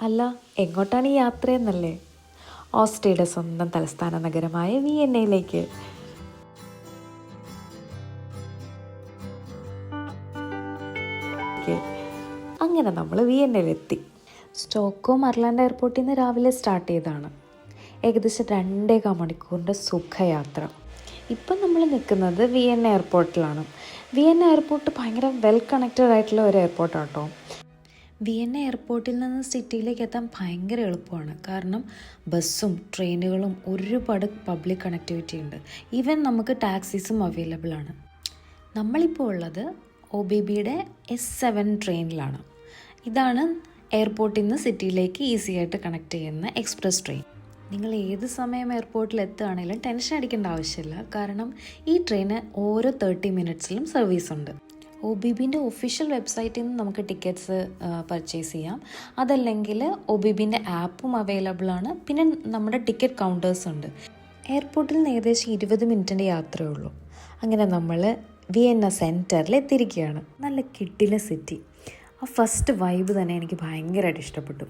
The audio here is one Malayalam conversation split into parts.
അല്ല എങ്ങോട്ടാണ് ഈ യാത്രയെന്നല്ലേ? ഓസ്ട്രിയയുടെ സ്വന്തം തലസ്ഥാന നഗരമായ വിയന്നയിലേക്ക്. അങ്ങനെ നമ്മൾ വിയന്നയിലെത്തി. സ്റ്റോക്കോ മർലാൻഡ് എയർപോർട്ടിൽ നിന്ന് രാവിലെ സ്റ്റാർട്ട് ചെയ്തതാണ്. ഏകദേശം രണ്ടേകാ മണിക്കൂറിന്റെ സുഖയാത്ര. ഇപ്പം നമ്മൾ നിൽക്കുന്നത് വിയന്ന എയർപോർട്ടിലാണ്. വിയന്ന എയർപോർട്ട് ഭയങ്കര വെൽ കണക്റ്റഡ് ആയിട്ടുള്ള ഒരു എയർപോർട്ടാണ് കേട്ടോ വിയന്ന എയർപോർട്ടിൽ നിന്ന് സിറ്റിയിലേക്ക് എത്താൻ ഭയങ്കര എളുപ്പമാണ്. കാരണം ബസ്സും ട്രെയിനുകളും ഒരുപാട് പബ്ലിക് കണക്ടിവിറ്റി ഉണ്ട്. ഈവൻ നമുക്ക് ടാക്സീസും അവൈലബിൾ ആണ്. നമ്മളിപ്പോൾ ഉള്ളത് ഒ ബി ബിയുടെ എസ് സെവൻ ട്രെയിനിലാണ് ഇതാണ് എയർപോർട്ടിൽ നിന്ന് സിറ്റിയിലേക്ക് ഈസി ആയിട്ട് കണക്ട് ചെയ്യുന്ന എക്സ്പ്രസ് ട്രെയിൻ നിങ്ങൾ ഏത് സമയം എയർപോർട്ടിൽ എത്തുകയാണെങ്കിലും ടെൻഷൻ അടിക്കേണ്ട ആവശ്യമില്ല. കാരണം ഈ ട്രെയിന് ഓരോ തേർട്ടി മിനിറ്റ്സിലും സർവീസ് ഉണ്ട്. ഒ ബി ബിന്റെ ഒഫീഷ്യൽ വെബ്സൈറ്റിൽ നിന്ന് നമുക്ക് ടിക്കറ്റ്സ് പർച്ചേസ് ചെയ്യാം. അതല്ലെങ്കിൽ ഒ ബി ബിന്റെ ആപ്പും അവൈലബിൾ ആണ്. പിന്നെ നമ്മുടെ ടിക്കറ്റ് കൗണ്ടേഴ്സ് ഉണ്ട്. എയർപോർട്ടിൽ നിന്ന് ഏകദേശം ഇരുപത് മിനിറ്റിന്റെ യാത്രയേ ഉള്ളൂ. അങ്ങനെ നമ്മൾ വിയന്ന സെന്ററിൽ എത്തിയിരിക്കുകയാണ്. നല്ല കിട്ടിലെ സിറ്റി ആ ഫസ്റ്റ് വൈബ് തന്നെ എനിക്ക് ഭയങ്കരമായിട്ട് ഇഷ്ടപ്പെട്ടു.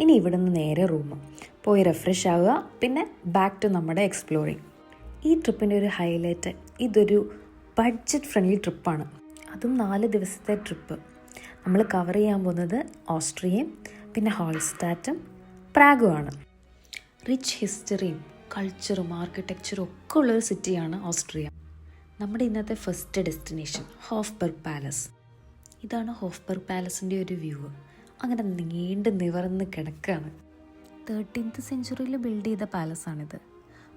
ഇനി ഇവിടെ നിന്ന് നേരെ റൂം പോയി റിഫ്രഷ് ആവുക. പിന്നെ ബാക്ക് ടു നമ്മുടെ എക്സ്പ്ലോറിങ് ഈ ട്രിപ്പിന്റെ ഒരു ഹൈലൈറ്റ് ഇതൊരു ബഡ്ജറ്റ് ഫ്രണ്ട്ലി ട്രിപ്പാണ് അതും നാല് ദിവസത്തെ ട്രിപ്പ്. നമ്മൾ കവർ ചെയ്യാൻ പോകുന്നത് ഓസ്ട്രിയയും പിന്നെ ഹോൾസ്റ്റാറ്റും പ്രാഗുമാണ് റിച്ച് ഹിസ്റ്ററിയും കൾച്ചറും ആർക്കിടെക്ചറും ഒക്കെ ഉള്ളൊരു സിറ്റിയാണ് ഓസ്ട്രിയ. നമ്മുടെ ഇന്നത്തെ ഫസ്റ്റ് ഡെസ്റ്റിനേഷൻ ഹോഫ്ബർഗ് പാലസ് ഇതാണ് ഹോഫ്ബർഗ് പാലസിന്റെ ഒരു വ്യൂ അങ്ങനെ നീണ്ട് നിവർന്ന് കിടക്കുകയാണ് തേർട്ടീൻത്ത് സെഞ്ചുറിയിൽ ബിൽഡ് ചെയ്ത പാലസാണിത്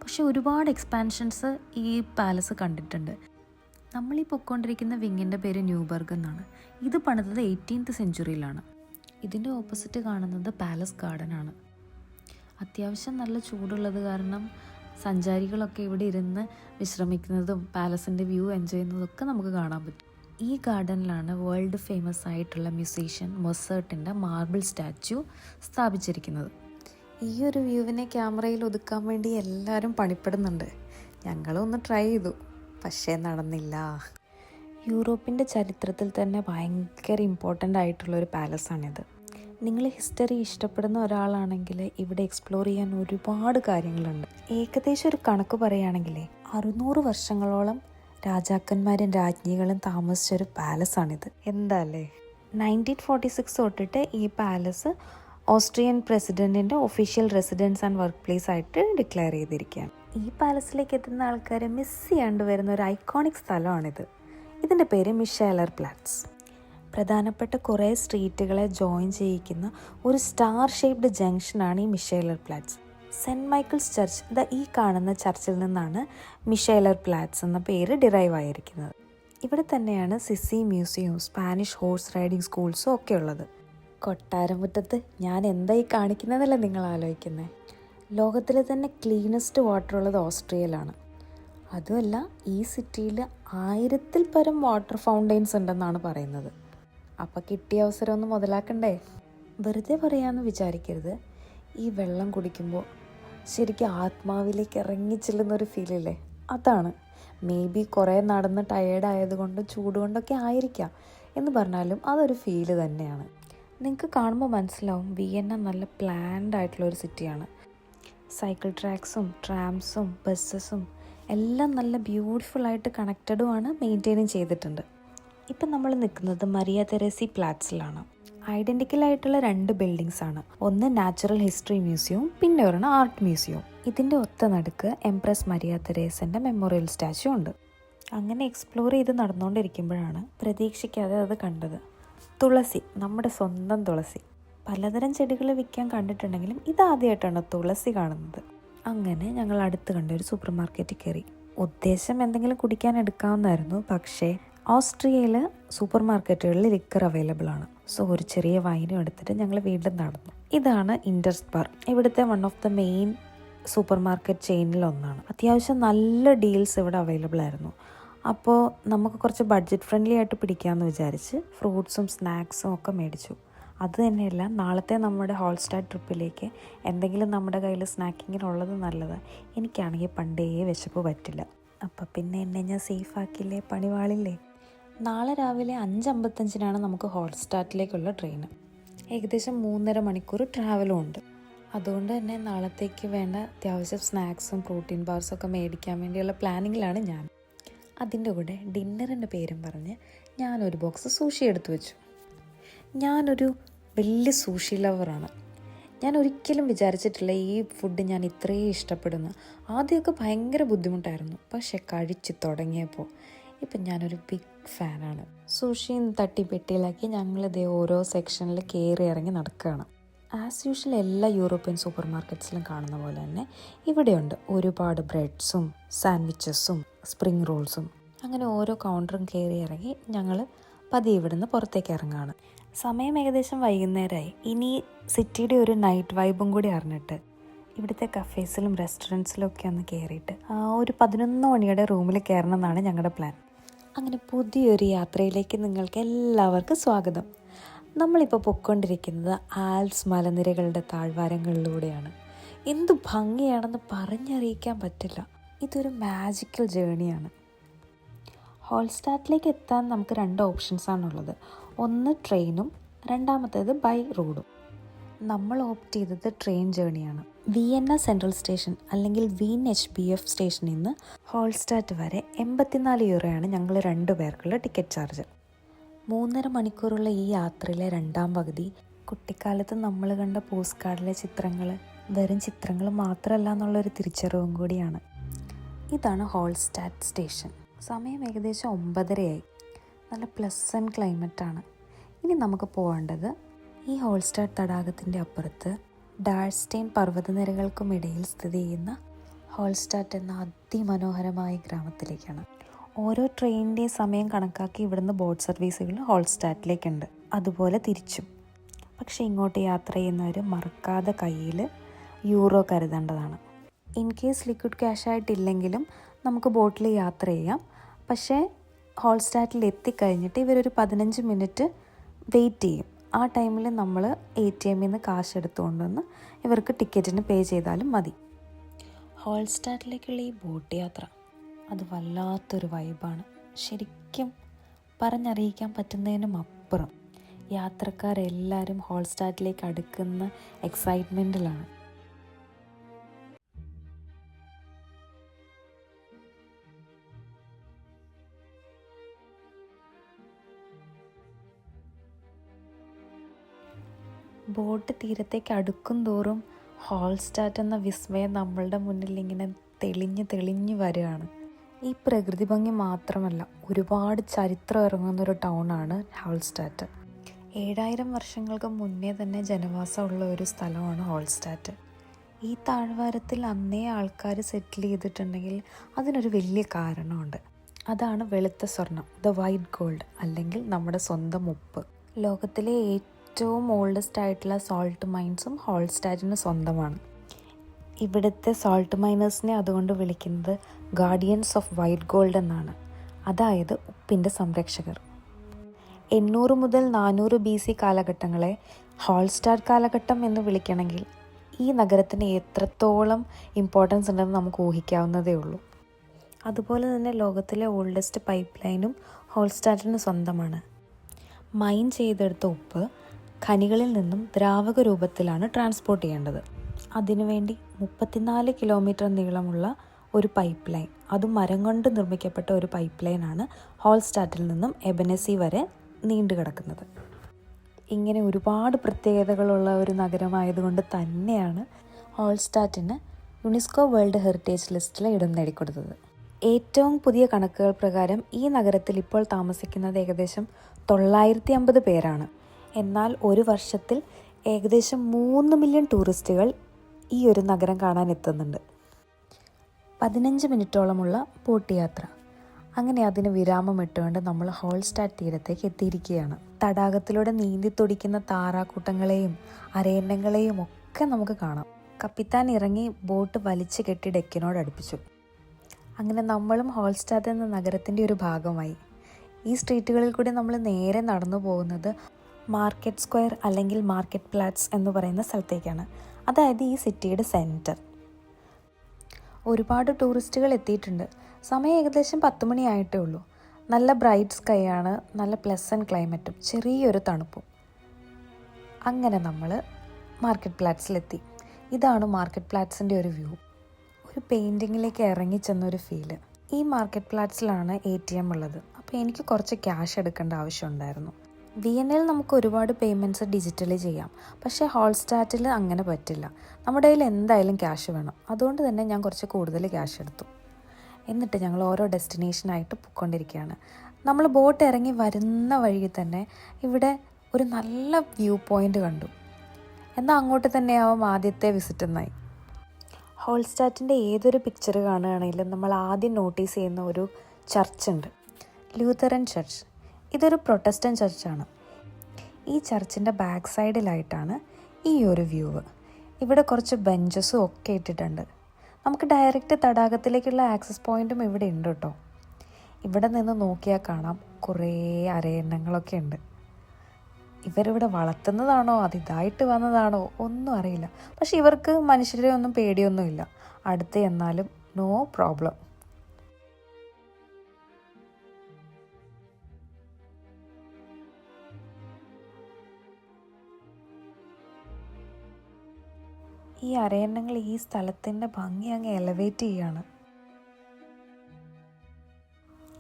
പക്ഷെ ഒരുപാട് എക്സ്പാൻഷൻസ് ഈ പാലസ് കണ്ടിട്ടുണ്ട്. നമ്മൾ ഈ പൊയ്ക്കൊണ്ടിരിക്കുന്ന വിങ്ങിന്റെ പേര് ന്യൂബർഗ് എന്നാണ്. ഇത് പണിതത് എയ്റ്റീൻത്ത് സെഞ്ചുറിയിലാണ് ഇതിന്റെ ഓപ്പോസിറ്റ് കാണുന്നത് പാലസ് ഗാർഡൻ ആണ്. അത്യാവശ്യം നല്ല ചൂടുള്ളത് കാരണം സഞ്ചാരികളൊക്കെ ഇവിടെ ഇരുന്ന് വിശ്രമിക്കുന്നതും പാലസിന്റെ വ്യൂ എൻജോയ് ചെയ്യുന്നതൊക്കെ നമുക്ക് കാണാൻ പറ്റും. ഈ ഗാർഡനിലാണ് വേൾഡ് ഫേമസ് ആയിട്ടുള്ള മ്യൂസീഷ്യൻ മൊസേർട്ടിന്റെ മാർബിൾ സ്റ്റാച്യു സ്ഥാപിച്ചിരിക്കുന്നത്. ഈ ഒരു വ്യൂവിനെ ക്യാമറയിൽ ഒതുക്കാൻ വേണ്ടി എല്ലാവരും പണിപ്പെടുന്നുണ്ട്. ഒന്ന് ട്രൈ ചെയ്തു. പക്ഷേ നടന്നില്ല. യൂറോപ്പിന്റെ ചരിത്രത്തിൽ തന്നെ ഭയങ്കര ഇമ്പോർട്ടന്റ് ആയിട്ടുള്ളൊരു പാലസാണിത് നിങ്ങൾ ഹിസ്റ്ററി ഇഷ്ടപ്പെടുന്ന ഒരാളാണെങ്കിൽ ഇവിടെ എക്സ്പ്ലോർ ചെയ്യാൻ ഒരുപാട് കാര്യങ്ങളുണ്ട്. ഏകദേശം ഒരു കണക്ക് പറയുകയാണെങ്കിൽ അറുന്നൂറ് വർഷങ്ങളോളം രാജാക്കന്മാരും രാജ്ഞികളും താമസിച്ച ഒരു പാലസാണിത് എന്താ അല്ലേ നയന്റീൻ ഫോർട്ടി സിക്സ് തൊട്ടിട്ട് ഈ പാലസ് ഓസ്ട്രിയൻ പ്രസിഡന്റിന്റെ official residence and work place ആയിട്ട് ഡിക്ലെയർ ചെയ്തിരിക്കുകയാണ്. ഈ പാലസിലേക്ക് എത്തുന്ന ആൾക്കാരെ മിസ് ചെയ്യാണ്ട് വരുന്ന ഒരു ഐക്കോണിക് സ്ഥലമാണിത്. ഇതിന്റെ പേര് മിഷേലർ പ്ലാറ്റ്സ്. പ്രധാനപ്പെട്ട കുറേ സ്ട്രീറ്റുകളെ ജോയിൻ ചെയ്യിക്കുന്ന ഒരു സ്റ്റാർ ഷേപ്ഡ് ജംഗ്ഷനാണ് ഈ Michaelerplatz. Saint Michael's church the ഈ കാണുന്ന ചർച്ചിൽ നിന്നാണ് മിഷേലർ പ്ലാറ്റ്സ് എന്ന പേര് ഡിറൈവ് ആയിരിക്കുന്നത്. ഇവിടെ തന്നെയാണ് സിസി മ്യൂസിയവും സ്പാനിഷ് ഹോഴ്സ് റൈഡിംഗ് സ്കൂൾസും ഒക്കെ ഉള്ളത്. കൊട്ടാരമുറ്റത്ത് ഞാൻ എന്തായി കാണിക്കുന്നതല്ല നിങ്ങൾ ആലോചിക്കുന്നത് ലോകത്തിലെ തന്നെ ക്ലീനസ്റ്റ് വാട്ടർ ഉള്ളത് ഓസ്ട്രിയയിലാണ്. അതുമല്ല ഈ സിറ്റിയിൽ ആയിരത്തിൽ പരം വാട്ടർ ഫൗണ്ടെയിൻസ് ഉണ്ടെന്നാണ് പറയുന്നത്. അപ്പോൾ കിട്ടിയ അവസരം ഒന്ന് മുതലാക്കണ്ടേ? വെറുതെ പറയാമെന്ന് വിചാരിക്കരുത്. ഈ വെള്ളം കുടിക്കുമ്പോൾ ശരിക്കും ആത്മാവിലേക്ക് ഇറങ്ങിച്ചെല്ലുന്നൊരു ഫീലില്ലേ അതാണ്. മേ ബി കുറേ നടന്ന് ടയേർഡ് ആയതുകൊണ്ടും ചൂടുകൊണ്ടൊക്കെ ആയിരിക്കാം എന്ന് പറഞ്ഞാലും അതൊരു ഫീൽ തന്നെയാണ്. നിങ്ങൾക്ക് കാണുമ്പോൾ മനസ്സിലാവും വിയന്ന നല്ല പ്ലാൻഡ് ആയിട്ടുള്ള ഒരു സിറ്റിയാണ് സൈക്കിൾ ട്രാക്സും ട്രാംസും ബസ്സസും എല്ലാം നല്ല ബ്യൂട്ടിഫുൾ ആയിട്ട് കണക്റ്റഡുമാണ് മെയിന്റെയിനും ചെയ്തിട്ടുണ്ട്. ഇപ്പം നമ്മൾ നിൽക്കുന്നത് മരിയ തെരേസി പ്ലാറ്റ്സിലാണ് ഐഡന്റിക്കൽ ആയിട്ടുള്ള രണ്ട് ബിൽഡിങ്സ് ആണ്. ഒന്ന് നാച്ചുറൽ ഹിസ്റ്ററി മ്യൂസിയവും പിന്നെ ഒരെണ്ണം ആർട്ട് മ്യൂസിയവും. ഇതിന്റെ ഒത്ത നടുക്ക് എംപ്രസ് മരിയ തെരേസന്റെ മെമ്മോറിയൽ സ്റ്റാച്ചു ഉണ്ട്. അങ്ങനെ എക്സ്പ്ലോർ ചെയ്ത് നടന്നുകൊണ്ടിരിക്കുമ്പോഴാണ് പ്രതീക്ഷിക്കാതെ അത് കണ്ടത്. തുളസി നമ്മുടെ സ്വന്തം തുളസി. പലതരം ചെടികൾ വിൽക്കാൻ കണ്ടിട്ടുണ്ടെങ്കിലും ഇതാദ്യമായിട്ടാണ് തുളസി കാണുന്നത്. അങ്ങനെ ഞങ്ങൾ അടുത്ത് കണ്ട ഒരു സൂപ്പർ മാർക്കറ്റിൽ കയറി. ഉദ്ദേശം എന്തെങ്കിലും കുടിക്കാൻ എടുക്കാവുന്നതായിരുന്നു പക്ഷേ ഓസ്ട്രിയയിൽ സൂപ്പർ മാർക്കറ്റുകളിൽ ലിക്കർ അവൈലബിൾ ആണ്. സോ ഒരു ചെറിയ വൈനും എടുത്തിട്ട് ഞങ്ങൾ വീണ്ടും നടന്നു. ഇതാണ് ഇൻഡസ് ബാർ ഇവിടുത്തെ one of the main supermarket ചെയിനിൽ ഒന്നാണ്. അത്യാവശ്യം നല്ല ഡീൽസ് ഇവിടെ അവൈലബിൾ ആയിരുന്നു. അപ്പോൾ നമുക്ക് കുറച്ച് ബഡ്ജറ്റ് ഫ്രണ്ട്ലി ആയിട്ട് പിടിക്കാമെന്ന് വിചാരിച്ച് ഫ്രൂട്ട്സും സ്നാക്സും ഒക്കെ മേടിച്ചു. അത് തന്നെയല്ല നാളത്തെ നമ്മുടെ ഹോൾസ്റ്റാർ ട്രിപ്പിലേക്ക് എന്തെങ്കിലും നമ്മുടെ കയ്യിൽ സ്നാക്കിങ്ങിനുള്ളത് നല്ലത് എനിക്കാണെങ്കിൽ പണ്ടേ വിശപ്പ് പറ്റില്ല. അപ്പം പിന്നെ എന്നെ ഞാൻ സേഫ് ആക്കിയില്ലേ പണിവാളില്ലേ? നാളെ രാവിലെ അഞ്ചമ്പത്തഞ്ചിനാണ് നമുക്ക് ഹോൾസ്റ്റാറ്റിലേക്കുള്ള ട്രെയിൻ ഏകദേശം മൂന്നര മണിക്കൂർ ട്രാവലും ഉണ്ട്. അതുകൊണ്ട് തന്നെ നാളത്തേക്ക് വേണ്ട അത്യാവശ്യം സ്നാക്സും പ്രോട്ടീൻ ബാർസും ഒക്കെ മേടിക്കാൻ വേണ്ടിയുള്ള പ്ലാനിങ്ങിലാണ് ഞാൻ. അതിന്റെ കൂടെ ഡിന്നറിന്റെ പേരും പറഞ്ഞ് ഞാനൊരു ബോക്സ് സൂഷി എടുത്തു വെച്ചു. ഞാനൊരു വലിയ സൂഷി ലവറാണ്. ഞാൻ ഒരിക്കലും വിചാരിച്ചിട്ടില്ല ഈ ഫുഡ് ഞാൻ ഇത്രയും ഇഷ്ടപ്പെടുന്നു. ആദ്യമൊക്കെ ഭയങ്കര ബുദ്ധിമുട്ടായിരുന്നു. പക്ഷെ കഴിച്ച് തുടങ്ങിയപ്പോൾ ഇപ്പം ഞാനൊരു ബിഗ് ഫാനാണ് സൂഷിയും തട്ടി പെട്ടിയിലാക്കി ഞങ്ങളിതേ ഓരോ സെക്ഷനിൽ കയറി ഇറങ്ങി നടക്കുകയാണ്. ആസ് യൂഷ്വൽ എല്ലാ യൂറോപ്യൻ സൂപ്പർ മാർക്കറ്റ്സിലും കാണുന്ന പോലെ തന്നെ ഇവിടെയുണ്ട്. ഒരുപാട് ബ്രെഡ്സും സാൻഡ്വിച്ചസും സ്പ്രിങ് റോൾസും അങ്ങനെ ഓരോ കൗണ്ടറും കയറി ഇറങ്ങി ഞങ്ങൾ പതിയെ ഇവിടുന്ന് പുറത്തേക്ക് ഇറങ്ങുകയാണ്. സമയം ഏകദേശം വൈകുന്നേരമായി ഇനി സിറ്റിയുടെ ഒരു നൈറ്റ് വൈബും കൂടി അറിഞ്ഞിട്ട് ഇവിടുത്തെ കഫേസിലും റെസ്റ്റോറന്റ്സിലും ഒക്കെ ഒന്ന് കയറിയിട്ട് ഒരു പതിനൊന്ന് മണിയുടെ റൂമിൽ കയറണം എന്നാണ് ഞങ്ങളുടെ പ്ലാൻ അങ്ങനെ പുതിയൊരു യാത്രയിലേക്ക് നിങ്ങൾക്ക് എല്ലാവർക്കും സ്വാഗതം. നമ്മളിപ്പോൾ പൊയ്ക്കൊണ്ടിരിക്കുന്നത് ആൽസ് മലനിരകളുടെ താഴ്വാരങ്ങളിലൂടെയാണ്. എന്ത് ഭംഗിയാണെന്ന് പറഞ്ഞറിയിക്കാൻ പറ്റില്ല. ഇതൊരു മാജിക്കൽ ജേണിയാണ് ഹോൾസ്റ്റാറ്റിലേക്ക് എത്താൻ നമുക്ക് രണ്ട് ഓപ്ഷൻസാണുള്ളത് ഒന്ന് ട്രെയിനും രണ്ടാമത്തേത് ബൈ റോഡും. നമ്മൾ ഓപ്റ്റ് ചെയ്തത് ട്രെയിൻ ജേണിയാണ്. വിയന്ന സെൻട്രൽ സ്റ്റേഷൻ അല്ലെങ്കിൽ വീൻ എച്ച് ബി എഫ് സ്റ്റേഷനിൽ നിന്ന് ഹോൾസ്റ്റാറ്റ് വരെ എൺപത്തിനാല് യൂറോയാണ് ഞങ്ങൾ രണ്ടു പേർക്കുള്ള ടിക്കറ്റ് ചാർജ്. മൂന്നര മണിക്കൂറുള്ള ഈ യാത്രയിലെ രണ്ടാം പകുതി കുട്ടിക്കാലത്ത് നമ്മൾ കണ്ട പോസ്റ്റ് കാർഡിലെ ചിത്രങ്ങൾ വെറും ചിത്രങ്ങൾ മാത്രമല്ല എന്നുള്ളൊരു തിരിച്ചറിവും കൂടിയാണ്. ഇതാണ് ഹോൾസ്റ്റാറ്റ് സ്റ്റേഷൻ. സമയം ഏകദേശം ഒമ്പതരയായി. നല്ല പ്ലസൻ ക്ലൈമറ്റാണ് ഇനി നമുക്ക് പോകേണ്ടത് ഈ ഹോൾസ്റ്റാർ തടാകത്തിന്റെ അപ്പുറത്ത് ഡാഴ്സ്റ്റെയിൻ പർവതനിരകൾക്കുമിടയിൽ സ്ഥിതി ചെയ്യുന്ന ഹോൾസ്റ്റാറ്റ് എന്ന അതിമനോഹരമായ ഗ്രാമത്തിലേക്കാണ്. ഓരോ ട്രെയിനിന്റെയും സമയം കണക്കാക്കി ഇവിടുന്ന് ബോട്ട് സർവീസുകൾ ഹോൾസ്റ്റാറ്റിലേക്കുണ്ട്. അതുപോലെ തിരിച്ചും. പക്ഷേ ഇങ്ങോട്ട് യാത്ര ചെയ്യുന്നവർ മറക്കാതെ കയ്യിൽ യൂറോ കരുതേണ്ടതാണ്. ഇൻ കേസ് ലിക്വിഡ് ക്യാഷ് ആയിട്ടില്ലെങ്കിലും നമുക്ക് ബോട്ടിൽ യാത്ര ചെയ്യാം. പക്ഷേ ഹോൾസ്റ്റാറ്റിൽ എത്തിക്കഴിഞ്ഞിട്ട് ഇവരൊരു പതിനഞ്ച് മിനിറ്റ് വെയിറ്റ് ചെയ്യും. ആ ടൈമിൽ നമ്മൾ എ ടി എമ്മിൽ നിന്ന് കാശ് എടുത്തുകൊണ്ടുവന്ന് ഇവർക്ക് ടിക്കറ്റിന് പേ ചെയ്താലും മതി. ഹോൾസ്റ്റാറ്റിലേക്കുള്ള ഈ ബോട്ട് യാത്ര അത് വല്ലാത്തൊരു വൈബാണ്. ശരിക്കും പറഞ്ഞറിയിക്കാൻ പറ്റുന്നതിനും അപ്പുറം യാത്രക്കാരെല്ലാവരും ഹോൾസ്റ്റാറ്റിലേക്ക് അടുക്കുന്ന എക്സൈറ്റ്മെന്റിലാണ് ബോട്ട് തീരത്തേക്ക് അടുക്കും തോറും ഹോൾസ്റ്റാറ്റ് എന്ന വിസ്മയം നമ്മളുടെ മുന്നിൽ ഇങ്ങനെ തെളിഞ്ഞ് തെളിഞ്ഞ് വരികയാണ്. ഈ പ്രകൃതി ഭംഗി മാത്രമല്ല ഒരുപാട് ചരിത്രം ഇറങ്ങുന്ന ഒരു ടൗണാണ് ഹോൾസ്റ്റാറ്റ്. ഏഴായിരം വർഷങ്ങൾക്ക് മുന്നേ തന്നെ ജനവാസമുള്ള ഒരു സ്ഥലമാണ് ഹോൾസ്റ്റാറ്റ്. ഈ താഴ്വാരത്തിൽ അന്നേ ആൾക്കാർ സെറ്റിൽ ചെയ്തിട്ടുണ്ടെങ്കിൽ അതിനൊരു വലിയ കാരണമുണ്ട്. അതാണ് വെളുത്ത സ്വർണം ദ വൈറ്റ് ഗോൾഡ് അല്ലെങ്കിൽ നമ്മുടെ സ്വന്തം ഉപ്പ്. ലോകത്തിലെ ഏറ്റവും ഓൾഡസ്റ്റ് ആയിട്ടുള്ള സോൾട്ട് മൈൻസും ഹോൾസ്റ്റാറ്റിന് സ്വന്തമാണ്. ഇവിടുത്തെ സോൾട്ട് മൈനേഴ്സിനെ അതുകൊണ്ട് വിളിക്കുന്നത് ഗാർഡിയൻസ് ഓഫ് വൈറ്റ് ഗോൾഡ് എന്നാണ്. അതായത് ഉപ്പിന്റെ സംരക്ഷകർ. എണ്ണൂറ് മുതൽ നാനൂറ് ബി സി കാലഘട്ടങ്ങളെ ഹോൾസ്റ്റാർ കാലഘട്ടം എന്ന് വിളിക്കണമെങ്കിൽ ഈ നഗരത്തിന് എത്രത്തോളം ഇമ്പോർട്ടൻസ് ഉണ്ടെന്ന് നമുക്ക് ഊഹിക്കാവുന്നതേ ഉള്ളൂ. അതുപോലെ തന്നെ ലോകത്തിലെ ഓൾഡസ്റ്റ് പൈപ്പ് ലൈനും ഹോൾസ്റ്റാറ്റിന് സ്വന്തമാണ്. മൈൻ ചെയ്തെടുത്ത ഉപ്പ് ഖനികളിൽ നിന്നും ദ്രാവക രൂപത്തിലാണ് ട്രാൻസ്പോർട്ട് ചെയ്യേണ്ടത്. അതിനുവേണ്ടി മുപ്പത്തിനാല് കിലോമീറ്റർ നീളമുള്ള ഒരു പൈപ്പ് ലൈൻ അതും മരം കൊണ്ട് നിർമ്മിക്കപ്പെട്ട ഒരു പൈപ്പ് ലൈനാണ് ഹോൾസ്റ്റാറ്റിൽ നിന്നും എബനസി വരെ നീണ്ടു കിടക്കുന്നത്. ഇങ്ങനെ ഒരുപാട് പ്രത്യേകതകളുള്ള ഒരു നഗരമായതുകൊണ്ട് തന്നെയാണ് ഹോൾസ്റ്റാറ്റിന് യുനെസ്കോ വേൾഡ് ഹെറിറ്റേജ് ലിസ്റ്റിൽ ഇടം നേടിക്കൊടുത്തത്. ഏറ്റവും പുതിയ കണക്കുകൾ പ്രകാരം ഈ നഗരത്തിൽ ഇപ്പോൾ താമസിക്കുന്നത് ഏകദേശം തൊള്ളായിരത്തി അമ്പത് പേരാണ്. എന്നാൽ ഒരു വർഷത്തിൽ ഏകദേശം മൂന്ന് മില്യൺ ടൂറിസ്റ്റുകൾ ഈ ഒരു നഗരം കാണാൻ എത്തുന്നുണ്ട്. പതിനഞ്ച് മിനിറ്റോളമുള്ള ബോട്ട് യാത്ര അങ്ങനെ അതിന് വിരാമം ഇട്ടുകൊണ്ട് നമ്മൾ ഹോൾസ്റ്റാറ്റ് തീരത്തേക്ക് എത്തിയിരിക്കുകയാണ്. തടാകത്തിലൂടെ നീന്തി തുടിക്കുന്ന താറാക്കൂട്ടങ്ങളെയും അരയന്നങ്ങളെയും ഒക്കെ നമുക്ക് കാണാം. കപ്പിത്താൻ ഇറങ്ങി ബോട്ട് വലിച്ചു കെട്ടി ഡെക്കിനോട് അടുപ്പിച്ചു. അങ്ങനെ നമ്മളും ഹോൾസ്റ്റാറ്റ് എന്ന നഗരത്തിന്റെ ഒരു ഭാഗമായി. ഈ സ്ട്രീറ്റുകളിൽ കൂടി നമ്മൾ നേരെ നടന്നു പോകുന്നത് മാർക്കറ്റ് സ്ക്വയർ അല്ലെങ്കിൽ മാർക്കറ്റ് പ്ലാറ്റ്സ് എന്ന് പറയുന്ന സ്ഥലത്തേക്കാണ്. അതായത് ഈ സിറ്റിയുടെ സെന്റർ. ഒരുപാട് ടൂറിസ്റ്റുകൾ എത്തിയിട്ടുണ്ട്. സമയം ഏകദേശം പത്ത് മണിയായിട്ടേ ഉള്ളൂ. നല്ല ബ്രൈറ്റ് സ്കൈ ആണ് നല്ല പ്ലസന്റ് ക്ലൈമറ്റും ചെറിയൊരു തണുപ്പും. അങ്ങനെ നമ്മൾ മാർക്കറ്റ് പ്ലാറ്റ്സിലെത്തി ഇതാണ് മാർക്കറ്റ് പ്ലാറ്റ്സിന്റെ ഒരു വ്യൂ. ഒരു പെയിന്റിങ്ങിലേക്ക് ഇറങ്ങിച്ചെന്നൊരു ഫീൽ. ഈ മാർക്കറ്റ് പ്ലാറ്റ്സിലാണ് എ ടി എം ഉള്ളത്. അപ്പോൾ എനിക്ക് കുറച്ച് ക്യാഷ് എടുക്കേണ്ട ആവശ്യമുണ്ടായിരുന്നു വി എൻ എൽ നമുക്ക് ഒരുപാട് പേയ്മെന്റ്സ് ഡിജിറ്റലി ചെയ്യാം. പക്ഷേ ഹോൾസ്റ്റാറ്റിൽ അങ്ങനെ പറ്റില്ല. നമ്മുടെ കയ്യിൽ എന്തായാലും ക്യാഷ് വേണം. അതുകൊണ്ട് തന്നെ ഞാൻ കുറച്ച് കൂടുതൽ ക്യാഷ് എടുത്തു. എന്നിട്ട് ഞങ്ങൾ ഓരോ ഡെസ്റ്റിനേഷനായിട്ട് പൊയ്ക്കൊണ്ടിരിക്കുകയാണ്. നമ്മൾ ബോട്ട് ഇറങ്ങി വരുന്ന വഴി തന്നെ ഇവിടെ ഒരു നല്ല വ്യൂ പോയിന്റ് കണ്ടു. എന്നാൽ അങ്ങോട്ട് തന്നെയാവും ആദ്യത്തെ വിസിറ്റ് എന്നായി ഹോൾസ്റ്റാറ്റിന്റെ ഏതൊരു പിക്ചർ കാണുകയാണെങ്കിലും നമ്മൾ ആദ്യം നോട്ടീസ് ചെയ്യുന്ന ഒരു ചർച്ച് ഉണ്ട്. ലൂത്തറൻ ചർച്ച് ഇതൊരു പ്രൊട്ടസ്റ്റൻ ചർച്ചാണ്. ഈ ചർച്ചിന്റെ ബാക്ക് സൈഡിലായിട്ടാണ് ഈ ഒരു വ്യൂവ് ഇവിടെ കുറച്ച് ബെഞ്ചസും ഒക്കെ ഇട്ടിട്ടുണ്ട്. നമുക്ക് ഡയറക്റ്റ് തടാകത്തിലേക്കുള്ള ആക്സസ് പോയിന്റും ഇവിടെ ഉണ്ട് കേട്ടോ. ഇവിടെ നിന്ന് നോക്കിയാൽ കാണാം കുറേ അരയണ്ണങ്ങളൊക്കെ ഉണ്ട്. ഇവരിവിടെ വളർത്തുന്നതാണോ? അത് ഇതായിട്ട് വന്നതാണോ? ഒന്നും അറിയില്ല. പക്ഷെ ഇവർക്ക് മനുഷ്യരെ ഒന്നും പേടിയൊന്നുമില്ല. അടുത്ത് എന്നാലും നോ പ്രോബ്ലം ഈ അരയണ്ണങ്ങൾ ഈ സ്ഥലത്തിന്റെ ഭംഗി അങ്ങ് എലവേറ്റ് ചെയ്യാണ്.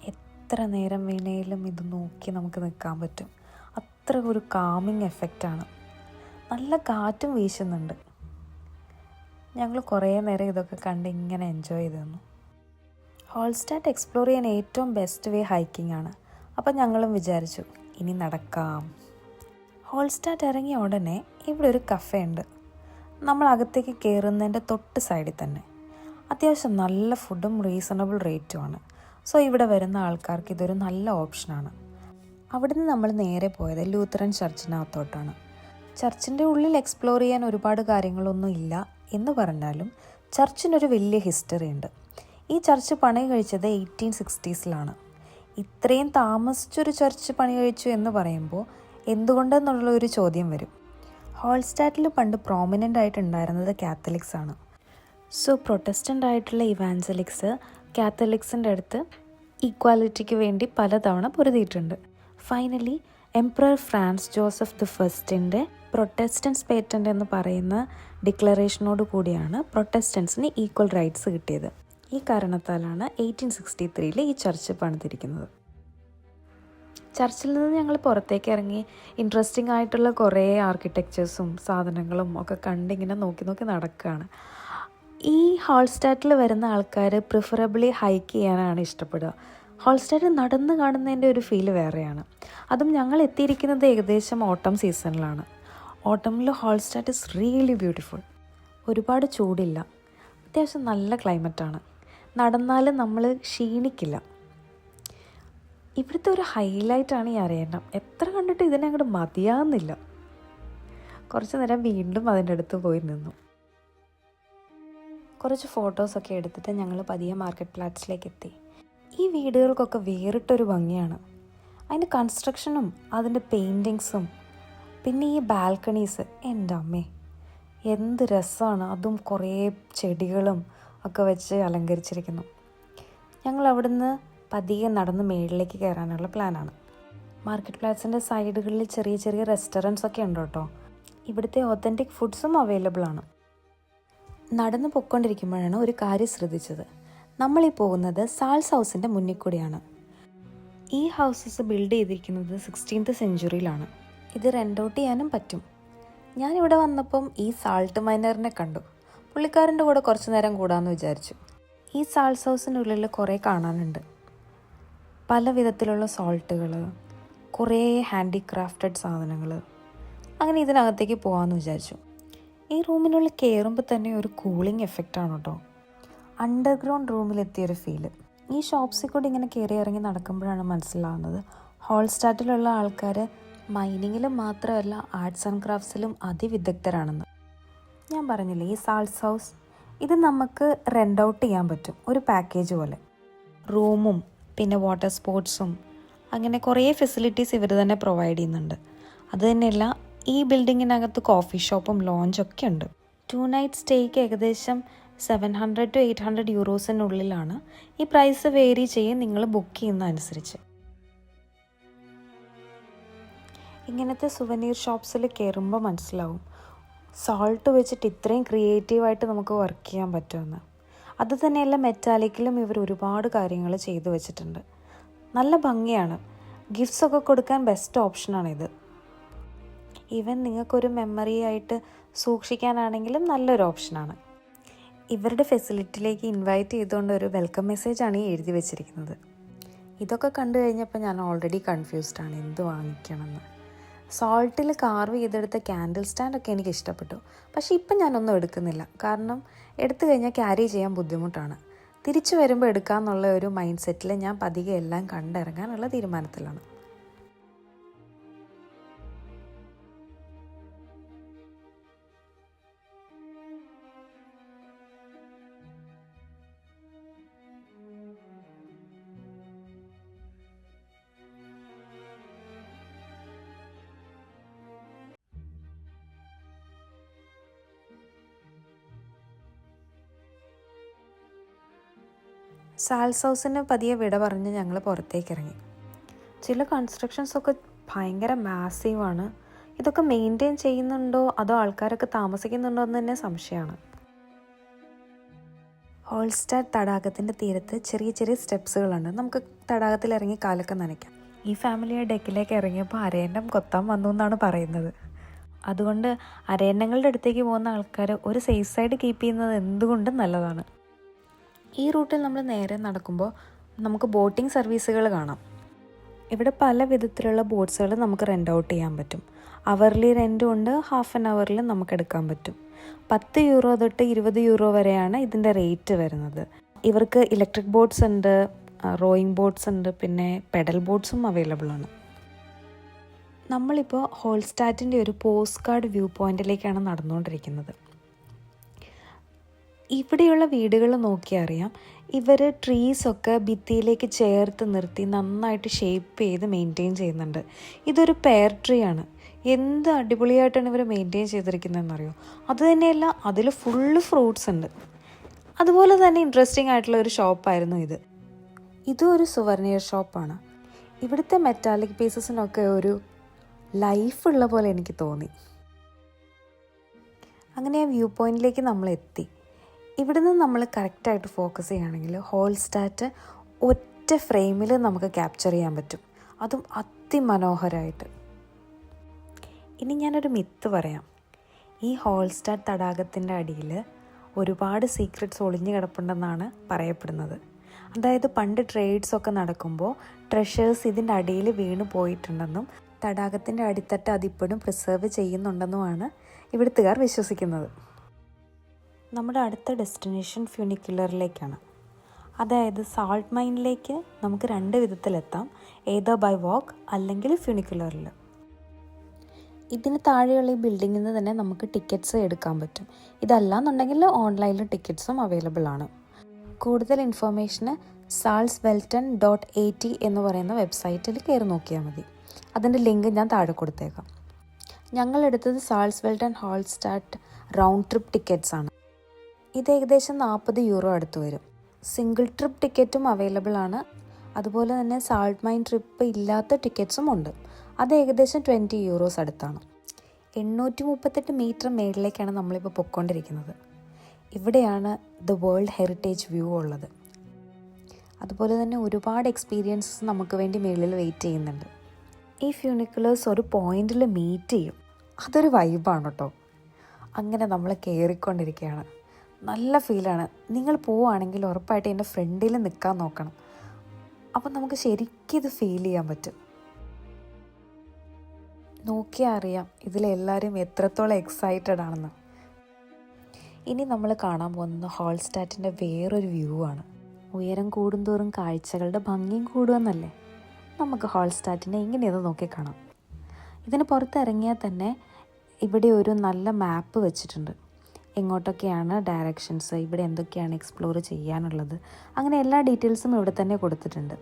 എത്ര നേരം വേണേലും ഇത് നോക്കി നമുക്ക് നിൽക്കാൻ പറ്റും. അത്ര ഒരു കാമിങ് എഫക്റ്റാണ് നല്ല കാറ്റും വീശുന്നുണ്ട്. ഞങ്ങൾ കുറേ നേരം ഇതൊക്കെ കണ്ട് ഇങ്ങനെ എൻജോയ് ചെയ്തു തന്നു എക്സ്പ്ലോർ ചെയ്യാൻ ഏറ്റവും ബെസ്റ്റ് വേ ഹൈക്കിംഗ് ആണ്. അപ്പം ഞങ്ങളും വിചാരിച്ചു ഇനി നടക്കാം. ഹോൾസ്റ്റാറ്റ് ഇറങ്ങിയ ഉടനെ ഇവിടെ ഒരു കഫേ ഉണ്ട്. നമ്മൾ അകത്തേക്ക് കയറുന്നതിന്റെ തൊട്ട് സൈഡിൽ തന്നെ. അത്യാവശ്യം നല്ല ഫുഡും റീസണബിൾ റേറ്റുമാണ് സോ ഇവിടെ വരുന്ന ആൾക്കാർക്ക് ഇതൊരു നല്ല ഓപ്ഷനാണ് അവിടുന്ന് നമ്മൾ നേരെ പോയത് ലൂത്തറൻ ചർച്ചിനകത്തോട്ടാണ്. ചർച്ചിന്റെ ഉള്ളിൽ എക്സ്പ്ലോർ ചെയ്യാൻ ഒരുപാട് കാര്യങ്ങളൊന്നും ഇല്ല എന്ന് പറഞ്ഞാലും ചർച്ചിനൊരു വലിയ ഹിസ്റ്ററി ഉണ്ട്. ഈ ചർച്ച് പണി കഴിച്ചത് എയ്റ്റീൻ സിക്സ്റ്റീസിലാണ്. ഇത്രയും താമസിച്ചൊരു ചർച്ച് പണി കഴിച്ചു എന്ന് പറയുമ്പോൾ എന്തുകൊണ്ടെന്നുള്ള ഒരു ചോദ്യം വരും. ഹോൾസ്റ്റാറ്റിൽ പണ്ട് പ്രോമിനന്റ് ആയിട്ടുണ്ടായിരുന്നത് കാത്തലിക്സ് ആണ്. സോ പ്രൊട്ടസ്റ്റന്റ് ആയിട്ടുള്ള ഇവാഞ്ചലിക്സ് കാത്തലിക്സിന്റെ അടുത്ത് ഈക്വാലിറ്റിക്ക് വേണ്ടി പലതവണ പൊരുതിയിട്ടുണ്ട്. Finally emperor Franz Joseph the ഫസ്റ്റിന്റെ Protestants patent എന്ന് പറയുന്ന ഡിക്ലറേഷനോട് കൂടിയാണ് പ്രൊട്ടസ്റ്റൻസിന് ഈക്വൽ റൈറ്റ്സ് കിട്ടിയത്. ഈ കാരണത്താലാണ് എയ്റ്റീൻ സിക്സ്റ്റി ത്രീയിൽ ഈ ചർച്ച് പണിതിരിക്കുന്നത്. ചർച്ചിൽ നിന്ന് ഞങ്ങൾ പുറത്തേക്ക് ഇറങ്ങി ഇൻട്രസ്റ്റിംഗ് ആയിട്ടുള്ള കുറേ ആർക്കിടെക്ചേഴ്സും സാധനങ്ങളും ഒക്കെ കണ്ടിങ്ങനെ നോക്കി നോക്കി നടക്കുകയാണ്. ഈ ഹോൾസ്റ്റാറ്റിൽ വരുന്ന ആൾക്കാർ പ്രിഫറബിളി ഹൈക്ക് ചെയ്യാനാണ് ഇഷ്ടപ്പെടുക. ഹോൾസ്റ്റാറ്റ് നടന്ന് കാണുന്നതിന്റെ ഒരു ഫീൽ വേറെയാണ്. അതും ഞങ്ങൾ എത്തിയിരിക്കുന്നത് ഏകദേശം ഓട്ടം സീസണിലാണ് ഓട്ടമിൽ ഹോൾസ്റ്റാറ്റ് ഇസ് റിയലി ബ്യൂട്ടിഫുൾ ഒരുപാട് ചൂടില്ല. അത്യാവശ്യം നല്ല ക്ലൈമറ്റാണ് നടന്നാൽ നമ്മൾ ക്ഷീണിക്കില്ല. ഇവിടുത്തെ ഒരു ഹൈലൈറ്റാണ് ഈ അരയണ്ണം. എത്ര കണ്ടിട്ട് ഇതിനെ അങ്ങോട്ട് മതിയാകുന്നില്ല കുറച്ച് നേരം വീണ്ടും അതിന്റെ അടുത്ത് പോയി നിന്നു. കുറച്ച് ഫോട്ടോസൊക്കെ എടുത്തിട്ട് ഞങ്ങൾ പതിയെ മാർക്കറ്റ് പ്ലാറ്റ്സിലേക്ക് എത്തി. ഈ വീടുകൾക്കൊക്കെ വേറിട്ടൊരു ഭംഗിയാണ്. അതിന്റെ കൺസ്ട്രക്ഷനും അതിന്റെ പെയിന്റിങ്സും പിന്നെ ഈ ബാൽക്കണീസ് എന്റെ അമ്മേ. എന്ത് രസമാണ് അതും കുറേ ചെടികളും ഒക്കെ വെച്ച് അലങ്കരിച്ചിരിക്കുന്നു. ഞങ്ങൾ അവിടുന്ന് പതിയെ നടന്ന് മേളിലേക്ക് കയറാനുള്ള പ്ലാനാണ്. മാർക്കറ്റ് പ്ലാറ്റ്സിന്റെ സൈഡുകളിൽ ചെറിയ ചെറിയ റെസ്റ്റോറന്റ്സ് ഒക്കെ ഉണ്ട് കേട്ടോ. ഇവിടുത്തെ ഒത്തന്റിക് ഫുഡ്സും അവൈലബിൾ ആണ്. നടന്നു പൊയ്ക്കൊണ്ടിരിക്കുമ്പോഴാണ് ഒരു കാര്യം ശ്രദ്ധിച്ചത്. നമ്മളീ പോകുന്നത് സാൾസ് ഹൗസിന്റെ മുന്നിൽ കൂടിയാണ്. ഈ ഹൗസസ് ബിൽഡ് ചെയ്തിരിക്കുന്നത് സിക്സ്റ്റീൻത്ത് സെഞ്ചുറിയിലാണ് ഇത് റെന്റ് ഔട്ട് ചെയ്യാനും പറ്റും. ഞാനിവിടെ വന്നപ്പം ഈ സാൾട്ട് മൈനറിനെ കണ്ടു. പുള്ളിക്കാരന്റെ കൂടെ കുറച്ച് നേരം കൂടാമെന്ന് വിചാരിച്ചു. ഈ സാൾസ് ഹൗസിനുള്ളിൽ കുറേ കാണാനുണ്ട്. പല വിധത്തിലുള്ള സോൾട്ടുകൾ കുറേ ഹാൻഡിക്രാഫ്റ്റഡ് സാധനങ്ങൾ അങ്ങനെ ഇതിനകത്തേക്ക് പോകാമെന്ന് വിചാരിച്ചു. ഈ റൂമിനുള്ളിൽ കയറുമ്പോൾ തന്നെ ഒരു കൂളിംഗ് എഫക്റ്റാണ് കേട്ടോ അണ്ടർഗ്രൗണ്ട് റൂമിലെത്തിയൊരു ഫീൽ. ഈ ഷോപ്സിൽ കൂടി ഇങ്ങനെ കയറി ഇറങ്ങി നടക്കുമ്പോഴാണ് മനസ്സിലാവുന്നത്. ഹോൾസ്റ്റാറ്റിലുള്ള ആൾക്കാർ മൈനിങ്ങിലും മാത്രമല്ല ആർട്സ് ആൻഡ് ക്രാഫ്റ്റ്സിലും അതിവിദഗ്ധരാണെന്ന്. ഞാൻ പറഞ്ഞില്ലേ ഈ സാൾസ് ഹൗസ് ഇത് നമുക്ക് റെന്റ് ഔട്ട് ചെയ്യാൻ പറ്റും. ഒരു പാക്കേജ് പോലെ. റൂമും പിന്നെ വാട്ടർ സ്പോർട്സും അങ്ങനെ കുറേ ഫെസിലിറ്റീസ് ഇവർ തന്നെ പ്രൊവൈഡ് ചെയ്യുന്നുണ്ട്. അത് തന്നെയല്ല ഈ ബിൽഡിങ്ങിനകത്ത് കോഫി ഷോപ്പും ലോഞ്ചൊക്കെ ഉണ്ട്. ടു നൈറ്റ് സ്റ്റേക്ക് ഏകദേശം seven hundred to eight hundred യൂറോസിനുള്ളിലാണ് ഈ പ്രൈസ് വേരി ചെയ്യും നിങ്ങൾ ബുക്ക് ചെയ്യുന്ന അനുസരിച്ച് ഇങ്ങനത്തെ സുവനീർ ഷോപ്സിൽ കയറുമ്പോൾ മനസ്സിലാവും. സോൾട്ട് വെച്ചിട്ട് ഇത്രയും ക്രിയേറ്റീവായിട്ട് നമുക്ക് വർക്ക് ചെയ്യാൻ പറ്റുമെന്ന്. അത് തന്നെയല്ല മെറ്റാലിക്കിലും ഇവർ ഒരുപാട് കാര്യങ്ങൾ ചെയ്തു വെച്ചിട്ടുണ്ട്. നല്ല ഭംഗിയാണ്. ഗിഫ്റ്റ്സ് ഒക്കെ കൊടുക്കാൻ ബെസ്റ്റ് ഓപ്ഷനാണിത് ഈവൻ നിങ്ങൾക്കൊരു മെമ്മറി ആയിട്ട് സൂക്ഷിക്കാനാണെങ്കിലും നല്ലൊരു ഓപ്ഷനാണ് ഇവരുടെ ഫെസിലിറ്റിയിലേക്ക് ഇൻവൈറ്റ് ചെയ്തുകൊണ്ട് ഒരു വെൽക്കം മെസ്സേജാണ് ഈ എഴുതി വെച്ചിരിക്കുന്നത്. ഇതൊക്കെ കണ്ടു കഴിഞ്ഞപ്പോൾ ഞാൻ ഓൾറെഡി കൺഫ്യൂസ്ഡ് ആണ്. എന്ത് വാങ്ങിക്കണമെന്ന്. സോൾട്ടിൽ കാർവ് ചെയ്തെടുത്ത ക്യാൻഡിൽ സ്റ്റാൻഡൊക്കെ എനിക്ക് ഇഷ്ടപ്പെട്ടു. പക്ഷേ ഇപ്പം ഞാനൊന്നും എടുക്കുന്നില്ല. കാരണം എടുത്തു കഴിഞ്ഞാൽ ക്യാരി ചെയ്യാൻ ബുദ്ധിമുട്ടാണ്. തിരിച്ചു വരുമ്പോൾ എടുക്കാമെന്നുള്ള ഒരു മൈൻഡ് സെറ്റിൽ ഞാൻ പതികെ എല്ലാം കണ്ടിറങ്ങാനുള്ള തീരുമാനത്തിലാണ്. സാൽസ് ഹൗസിന് പതിയെ വിട പറഞ്ഞ് ഞങ്ങൾ പുറത്തേക്ക് ഇറങ്ങി ചില കൺസ്ട്രക്ഷൻസ് ഒക്കെ ഭയങ്കര മാസീവാണ് ഇതൊക്കെ മെയിന്റെയിൻ ചെയ്യുന്നുണ്ടോ? അതോ ആൾക്കാരൊക്കെ താമസിക്കുന്നുണ്ടോ എന്ന് തന്നെ സംശയമാണ്. ഹോൾസ്റ്റാർ തടാകത്തിന്റെ തീരത്ത് ചെറിയ ചെറിയ സ്റ്റെപ്സുകളുണ്ട് നമുക്ക് തടാകത്തിൽ ഇറങ്ങി കാലൊക്കെ നനയ്ക്കാം. ഈ ഫാമിലിയെ ഡെക്കിലേക്ക് ഇറങ്ങിയപ്പോൾ അരയന്നം കൊത്താൻ വന്നു എന്നാണ് പറയുന്നത്. അതുകൊണ്ട് അരയന്നങ്ങളുടെ അടുത്തേക്ക് പോകുന്ന ആൾക്കാർ ഒരു സേഫ് സൈഡ് കീപ്പ് ചെയ്യുന്നത് എന്തുകൊണ്ടും നല്ലതാണ്? ഈ റൂട്ടിൽ നമ്മൾ നേരെ നടക്കുമ്പോൾ നമുക്ക് ബോട്ടിംഗ് സർവീസുകൾ കാണാം. ഇവിടെ പല വിധത്തിലുള്ള ബോട്ട്സുകൾ നമുക്ക് റെന്റ് ഔട്ട് ചെയ്യാൻ പറ്റും. അവർലി റെന്റും ഉണ്ട് ഹാഫ് ആൻ അവറിൽ നമുക്ക് എടുക്കാൻ പറ്റും. പത്ത് യൂറോ തൊട്ട് ഇരുപത് യൂറോ വരെയാണ് ഇതിന്റെ റേറ്റ് വരുന്നത്. ഇവർക്ക് ഇലക്ട്രിക് ബോട്ട്സ് ഉണ്ട് റോയിങ് ബോട്ട്സ് ഉണ്ട് പിന്നെ പെഡൽ ബോട്ട്സും അവൈലബിൾ ആണ്. നമ്മളിപ്പോൾ ഹോൾസ്റ്റാറ്റിന്റെ ഒരു പോസ്റ്റ് കാർഡ് വ്യൂ പോയിന്റിലേക്കാണ് നടന്നുകൊണ്ടിരിക്കുന്നത്. ഇവിടെയുള്ള വീടുകൾ നോക്കിയാൽ അറിയാം. ഇവർ ട്രീസൊക്കെ ഭിത്തിയിലേക്ക് ചേർത്ത് നിർത്തി നന്നായിട്ട് ഷേപ്പ് ചെയ്ത് മെയിന്റെയിൻ ചെയ്യുന്നുണ്ട്. ഇതൊരു പെയർ ട്രീ ആണ്. എന്ത് അടിപൊളിയായിട്ടാണ് ഇവർ മെയിന്റെയിൻ ചെയ്തിരിക്കുന്നതെന്നറിയോ? അത് തന്നെയല്ല അതിൽ ഫുള്ള് ഫ്രൂട്ട്സ് ഉണ്ട്. അതുപോലെ തന്നെ ഇൻട്രസ്റ്റിംഗ് ആയിട്ടുള്ള ഒരു ഷോപ്പായിരുന്നു ഇത്. ഇതും ഒരു സുവർണിയർ ഷോപ്പാണ് ഇവിടുത്തെ മെറ്റാലിക് പീസസിനൊക്കെ ഒരു ലൈഫ് ഉള്ള പോലെ എനിക്ക് തോന്നി. അങ്ങനെ ആ വ്യൂ പോയിന്റിലേക്ക് നമ്മൾ എത്തി ഇവിടുന്ന് നമ്മൾ കറക്റ്റായിട്ട് ഫോക്കസ് ചെയ്യുകയാണെങ്കിൽ ഹോൾ സ്റ്റാറ്റ് ഒറ്റ ഫ്രെയിമിൽ നമുക്ക് ക്യാപ്ചർ ചെയ്യാൻ പറ്റും. അതും അതിമനോഹരമായിട്ട് ഇനി ഞാനൊരു മിത്ത് പറയാം. ഈ ഹോൾ സ്റ്റാറ്റ് തടാകത്തിന്റെ അടിയിൽ ഒരുപാട് സീക്രട്സ് ഒളിഞ്ഞു കിടപ്പുണ്ടെന്നാണ് പറയപ്പെടുന്നത്. അതായത് പണ്ട് ട്രേഡ്സ് ഒക്കെ നടക്കുമ്പോൾ ട്രഷേഴ്സ് ഇതിന്റെ അടിയിൽ വീണ് പോയിട്ടുണ്ടെന്നും തടാകത്തിന്റെ അടിത്തട്ട് അതിപ്പോഴും പ്രിസർവ് ചെയ്യുന്നുണ്ടെന്നുമാണ് ഇവിടുത്തുകാർ വിശ്വസിക്കുന്നത്. നമ്മുടെ അടുത്ത ഡെസ്റ്റിനേഷൻ ഫ്യൂണിക്കുലറിലേക്കാണ് അതായത് സാൾട്ട് മൈനിലേക്ക് നമുക്ക് രണ്ട് വിധത്തിലെത്താം. ഏതോ ബൈ വാക്ക് അല്ലെങ്കിൽ ഫ്യൂണിക്കുലറിൽ ഇതിന് താഴെയുള്ള ഈ ബിൽഡിങ്ങിൽ നിന്ന് തന്നെ നമുക്ക് ടിക്കറ്റ്സ് എടുക്കാൻ പറ്റും. ഇതല്ലാന്നുണ്ടെങ്കിൽ ഓൺലൈനിൽ ടിക്കറ്റ്സും അവൈലബിൾ ആണ്. കൂടുതൽ ഇൻഫർമേഷന് Salzwelten dot A T എന്ന് പറയുന്ന വെബ്സൈറ്റിൽ കയറി നോക്കിയാൽ മതി. അതിന്റെ ലിങ്ക് ഞാൻ താഴെ കൊടുത്തേക്കാം. ഞങ്ങൾ എടുത്തത് Salzwelten Hallstatt round trip tickets ആണ്. ഇത് ഏകദേശം നാൽപ്പത് യൂറോ അടുത്ത് വരും. സിംഗിൾ ട്രിപ്പ് ടിക്കറ്റും അവൈലബിൾ ആണ്. അതുപോലെ തന്നെ സാൾട്ട് മൈൻ ട്രിപ്പ് ഇല്ലാത്ത ടിക്കറ്റ്സും ഉണ്ട്. അത് ഏകദേശം ട്വന്റി യൂറോസ് അടുത്താണ്. എണ്ണൂറ്റി മുപ്പത്തെട്ട് മീറ്റർ മേളിലേക്കാണ് നമ്മളിപ്പോൾ പൊയ്ക്കൊണ്ടിരിക്കുന്നത്. ഇവിടെയാണ് ദ വേൾഡ് ഹെറിറ്റേജ് വ്യൂ ഉള്ളത്. അതുപോലെ തന്നെ ഒരുപാട് എക്സ്പീരിയൻസസ് നമുക്ക് വേണ്ടി മേളിൽ വെയിറ്റ് ചെയ്യുന്നുണ്ട്. ഈ ഫ്യൂണിക്കുലേഴ്സ് ഒരു പോയിന്റിൽ മീറ്റ് ചെയ്യും. അതൊരു വൈബാണ് കേട്ടോ. അങ്ങനെ നമ്മൾ കയറിക്കൊണ്ടിരിക്കുകയാണ് നല്ല ഫീലാണ് നിങ്ങൾ പോവുകയാണെങ്കിൽ ഉറപ്പായിട്ട് എന്റെ ഫ്രണ്ടിൽ നിൽക്കാൻ നോക്കണം. അപ്പം നമുക്ക് ശരിക്കും ഇത് ഫീൽ ചെയ്യാൻ പറ്റും. നോക്കിയാൽ അറിയാം ഇതിലെല്ലാവരും എത്രത്തോളം എക്സൈറ്റഡ് ആണെന്ന്. ഇനി നമ്മൾ കാണാൻ പോകുന്നത് ഹോൾസ്റ്റാറ്റിന്റെ വേറൊരു വ്യൂ ആണ്. ഉയരം കൂടുന്തോറും കാഴ്ചകളുടെ ഭംഗിയും കൂടുമെന്നല്ലേ? നമുക്ക് ഹോൾസ്റ്റാറ്റിനെ ഇങ്ങനെയൊന്ന് നോക്കി കാണാം. ഇതിന് പുറത്തിറങ്ങിയാൽ തന്നെ ഇവിടെ ഒരു നല്ല മാപ്പ് വെച്ചിട്ടുണ്ട്. എങ്ങോട്ടൊക്കെയാണ് ഡയറക്ഷൻസ് ഇവിടെ എന്തൊക്കെയാണ് എക്സ്പ്ലോർ ചെയ്യാനുള്ളത്? അങ്ങനെ എല്ലാ ഡീറ്റെയിൽസും ഇവിടെ തന്നെ കൊടുത്തിട്ടുണ്ട്.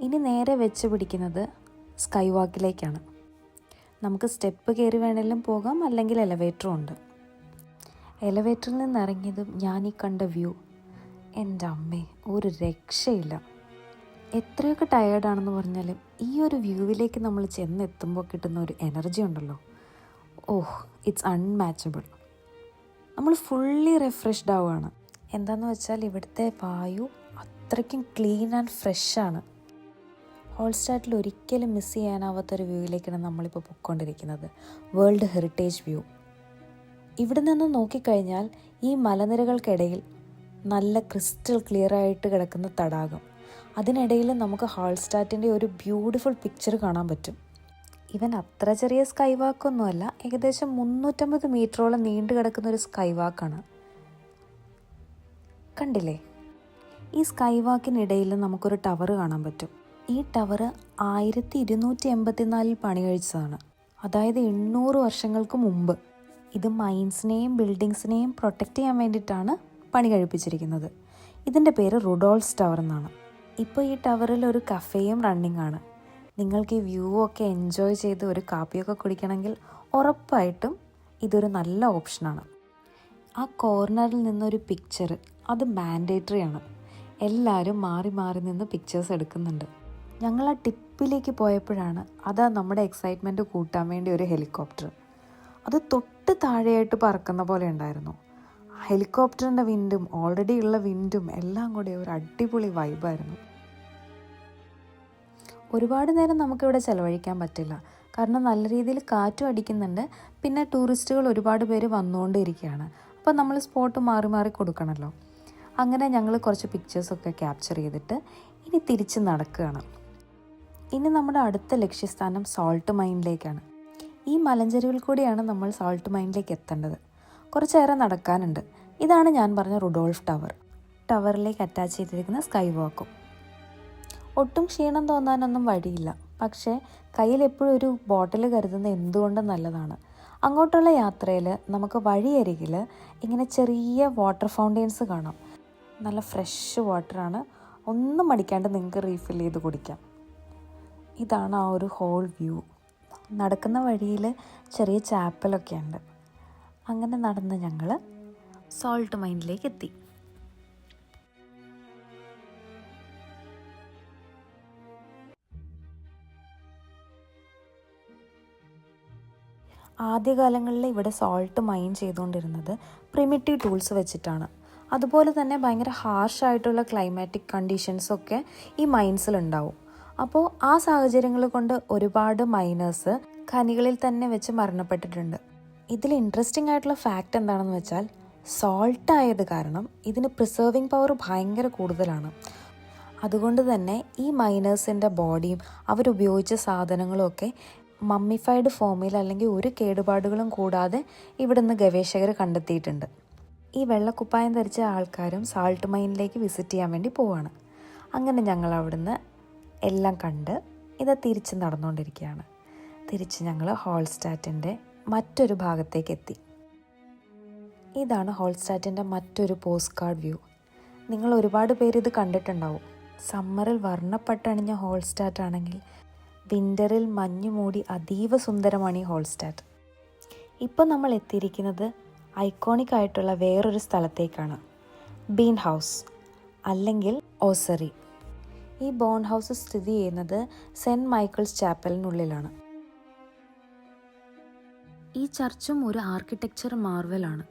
ഇനി നേരെ വെച്ച് പിടിക്കുന്നത് സ്കൈ വാക്കിലേക്കാണ് നമുക്ക് സ്റ്റെപ്പ് കയറി വേണമെങ്കിലും പോകാം അല്ലെങ്കിൽ എലവേറ്ററും ഉണ്ട്. എലവേറ്ററിൽ നിന്ന് ഇറങ്ങിയതും ഞാൻ ഈ കണ്ട വ്യൂ എന്റെ അമ്മേ ഒരു രക്ഷയില്ല. എത്രയൊക്കെ ടയേർഡാണെന്ന് പറഞ്ഞാലും ഈ ഒരു വ്യൂവിലേക്ക് നമ്മൾ ചെന്നെത്തുമ്പോൾ കിട്ടുന്ന ഒരു എനർജി ഉണ്ടല്ലോ. ഓഹ് ഇറ്റ്സ് അൺമാച്ചബിൾ നമ്മൾ ഫുള്ളി റിഫ്രഷ്ഡ് ആവുകയാണ്. എന്താണെന്ന് വെച്ചാൽ ഇവിടുത്തെ വായു അത്രയ്ക്കും ക്ലീൻ ആൻഡ് ഫ്രഷാണ് ഹോൾസ്റ്റാറ്റിൽ ഒരിക്കലും മിസ് ചെയ്യാനാവാത്തൊരു വ്യൂവിലേക്കാണ് നമ്മളിപ്പോൾ പൊയ്ക്കൊണ്ടിരിക്കുന്നത്. വേൾഡ് ഹെറിറ്റേജ് വ്യൂ ഇവിടെ നിന്ന് നോക്കിക്കഴിഞ്ഞാൽ ഈ മലനിരകൾക്കിടയിൽ നല്ല ക്രിസ്റ്റൽ ക്ലിയർ ആയിട്ട് കിടക്കുന്ന തടാകം. അതിനിടയിൽ നമുക്ക് ഹാൾസ്റ്റാറ്റിന്റെ ഒരു ബ്യൂട്ടിഫുൾ പിക്ചർ കാണാൻ പറ്റും. ഇവൻ അത്ര ചെറിയ സ്കൈ വാക്കൊന്നുമല്ല ഏകദേശം മുന്നൂറ്റമ്പത് മീറ്ററോളം നീണ്ടു കിടക്കുന്ന ഒരു സ്കൈ വാക്കാണ് കണ്ടില്ലേ? ഈ സ്കൈ വാക്കിനിടയിൽ നമുക്കൊരു ടവർ കാണാൻ പറ്റും. ഈ ടവർ ആയിരത്തി ഇരുന്നൂറ്റി എൺപത്തിനാലിൽ പണി കഴിച്ചതാണ് അതായത് എണ്ണൂറ് വർഷങ്ങൾക്ക് മുമ്പ്. ഇത് മൈൻസിനെയും ബിൽഡിങ്സിനെയും പ്രൊട്ടക്റ്റ് ചെയ്യാൻ വേണ്ടിയിട്ടാണ് പണി കഴിപ്പിച്ചിരിക്കുന്നത്. ഇതിന്റെ പേര് റുഡോൾസ് ടവർ എന്നാണ്. ഇപ്പോൾ ഈ ടവറിൽ ഒരു കഫേയും റണ്ണിങ് ആണ് നിങ്ങൾക്ക് ഈ വ്യൂ ഒക്കെ എൻജോയ് ചെയ്ത് ഒരു കാപ്പിയൊക്കെ കുടിക്കണമെങ്കിൽ ഉറപ്പായിട്ടും ഇതൊരു നല്ല ഓപ്ഷനാണ് ആ കോർണറിൽ നിന്നൊരു പിക്ചർ അത് മാൻഡേറ്ററി ആണ്. എല്ലാവരും മാറി മാറി നിന്ന് പിക്ചേഴ്സ് എടുക്കുന്നുണ്ട്. ഞങ്ങൾ ആ ടിപ്പിലേക്ക് പോയപ്പോഴാണ് അതാ നമ്മുടെ എക്സൈറ്റ്മെന്റ് കൂട്ടാൻ വേണ്ടി ഒരു ഹെലികോപ്റ്റർ അത് തൊട്ട് താഴെയായിട്ട് പറക്കുന്ന പോലെ ഉണ്ടായിരുന്നു. ഹെലികോപ്റ്ററിന്റെ വിൻഡും ഓൾറെഡി ഉള്ള വിൻഡും എല്ലാം കൂടി ഒരു അടിപൊളി വൈബായിരുന്നു ഒരുപാട് നേരം നമുക്കിവിടെ ചിലവഴിക്കാൻ പറ്റില്ല. കാരണം നല്ല രീതിയിൽ കാറ്റും അടിക്കുന്നുണ്ട്. പിന്നെ ടൂറിസ്റ്റുകൾ ഒരുപാട് പേര് വന്നുകൊണ്ടിരിക്കുകയാണ്. അപ്പോൾ നമ്മൾ സ്പോട്ട് മാറി മാറി കൊടുക്കണമല്ലോ അങ്ങനെ ഞങ്ങൾ കുറച്ച് പിക്ചേഴ്സൊക്കെ ക്യാപ്ചർ ചെയ്തിട്ട് ഇനി തിരിച്ച് നടക്കുകയാണ്. ഇനി നമ്മുടെ അടുത്ത ലക്ഷ്യസ്ഥാനം സോൾട്ട് മൈനിലേക്കാണ് ഈ മലഞ്ചെരുവിൽ കൂടിയാണ് നമ്മൾ സോൾട്ട് മൈനിലേക്ക് എത്തേണ്ടത്. കുറച്ചേറെ നടക്കാനുണ്ട്. ഇതാണ് ഞാൻ പറഞ്ഞ റുഡോൾഫ് ടവർ ടവറിലേക്ക് അറ്റാച്ച് ചെയ്തിരിക്കുന്ന സ്കൈ വാക്കും ഒട്ടും ക്ഷീണം തോന്നാനൊന്നും വഴിയില്ല. പക്ഷേ കയ്യിൽ എപ്പോഴും ഒരു ബോട്ടിൽ കരുതുന്നത് എന്തുകൊണ്ടും നല്ലതാണ്? അങ്ങോട്ടുള്ള യാത്രയിൽ നമുക്ക് വഴിയരികിൽ ഇങ്ങനെ ചെറിയ വാട്ടർ ഫൗണ്ടെയിൻസ് കാണാം. നല്ല ഫ്രഷ് വാട്ടറാണ്. ഒന്നും മടിക്കാണ്ട് നിങ്ങൾക്ക് റീഫിൽ ചെയ്ത് കുടിക്കാം. ഇതാണ് ആ ഒരു ഹോൾ വ്യൂ. നടക്കുന്ന വഴിയിൽ ചെറിയ ചാപ്പലൊക്കെ ഉണ്ട് അങ്ങനെ നടന്ന് ഞങ്ങൾ സോൾട്ട് മൈനിലേക്ക് എത്തി. ആദ്യകാലങ്ങളിൽ ഇവിടെ സോൾട്ട് മൈൻ ചെയ്തുകൊണ്ടിരുന്നത് പ്രിമിറ്റീവ് ടൂൾസ് വെച്ചിട്ടാണ്. അതുപോലെ തന്നെ ഭയങ്കര ഹാർഷായിട്ടുള്ള ക്ലൈമാറ്റിക് കണ്ടീഷൻസൊക്കെ ഈ മൈൻസിലുണ്ടാവും അപ്പോൾ ആ സാഹചര്യങ്ങൾ കൊണ്ട് ഒരുപാട് മൈനേഴ്സ് ഖനികളിൽ തന്നെ വെച്ച് മരണപ്പെട്ടിട്ടുണ്ട്. ഇതിൽ ഇൻട്രസ്റ്റിംഗ് ആയിട്ടുള്ള ഫാക്റ്റ് എന്താണെന്ന് വെച്ചാൽ സോൾട്ട് ആയത് കാരണം ഇതിന് പ്രിസർവിങ് പവർ ഭയങ്കര കൂടുതലാണ്. അതുകൊണ്ട് തന്നെ ഈ മൈനേഴ്സിന്റെ ബോഡിയും അവരുപയോഗിച്ച സാധനങ്ങളും ഒക്കെ മമ്മിഫൈഡ് ഫോമിൽ അല്ലെങ്കിൽ ഒരു കേടുപാടുകളും കൂടാതെ ഇവിടുന്ന് ഗവേഷകർ കണ്ടെത്തിയിട്ടുണ്ട്. ഈ വെള്ളക്കുപ്പായം ധരിച്ച ആൾക്കാരും സാൾട്ട് മൈനിലേക്ക് വിസിറ്റ് ചെയ്യാൻ വേണ്ടി പോവാണ്. അങ്ങനെ ഞങ്ങൾ അവിടുന്ന് എല്ലാം കണ്ട് ഇത് തിരിച്ച് നടന്നുകൊണ്ടിരിക്കുകയാണ്. തിരിച്ച് ഞങ്ങൾ ഹോൾസ്റ്റാറ്റിന്റെ മറ്റൊരു ഭാഗത്തേക്ക് എത്തി. ഇതാണ് ഹോൾസ്റ്റാറ്റിന്റെ മറ്റൊരു പോസ്റ്റ് കാർഡ് വ്യൂ. നിങ്ങൾ ഒരുപാട് പേര് ഇത് കണ്ടിട്ടുണ്ടാവും. സമ്മറിൽ വർണപ്പെട്ടണിഞ്ഞ ഹോൾസ്റ്റാറ്റ് ആണെങ്കിൽ വിന്ററിൽ മഞ്ഞു മൂടി അതീവ സുന്ദരമാണ് ഈ ഹോൾസ്റ്റാറ്റ്. ഇപ്പോൾ നമ്മൾ എത്തിയിരിക്കുന്നത് ഐക്കോണിക് ആയിട്ടുള്ള വേറൊരു സ്ഥലത്തേക്കാണ്. ബീൻ ഹൗസ് അല്ലെങ്കിൽ ഓസറി. ഈ ബോൺ ഹൗസ് സ്ഥിതി ചെയ്യുന്നത് സെന്റ് മൈക്കിൾസ് ചാപ്പലിനുള്ളിലാണ്. ഈ ചർച്ചും ഒരു ആർക്കിടെക്ചർ മാർവലാണ്.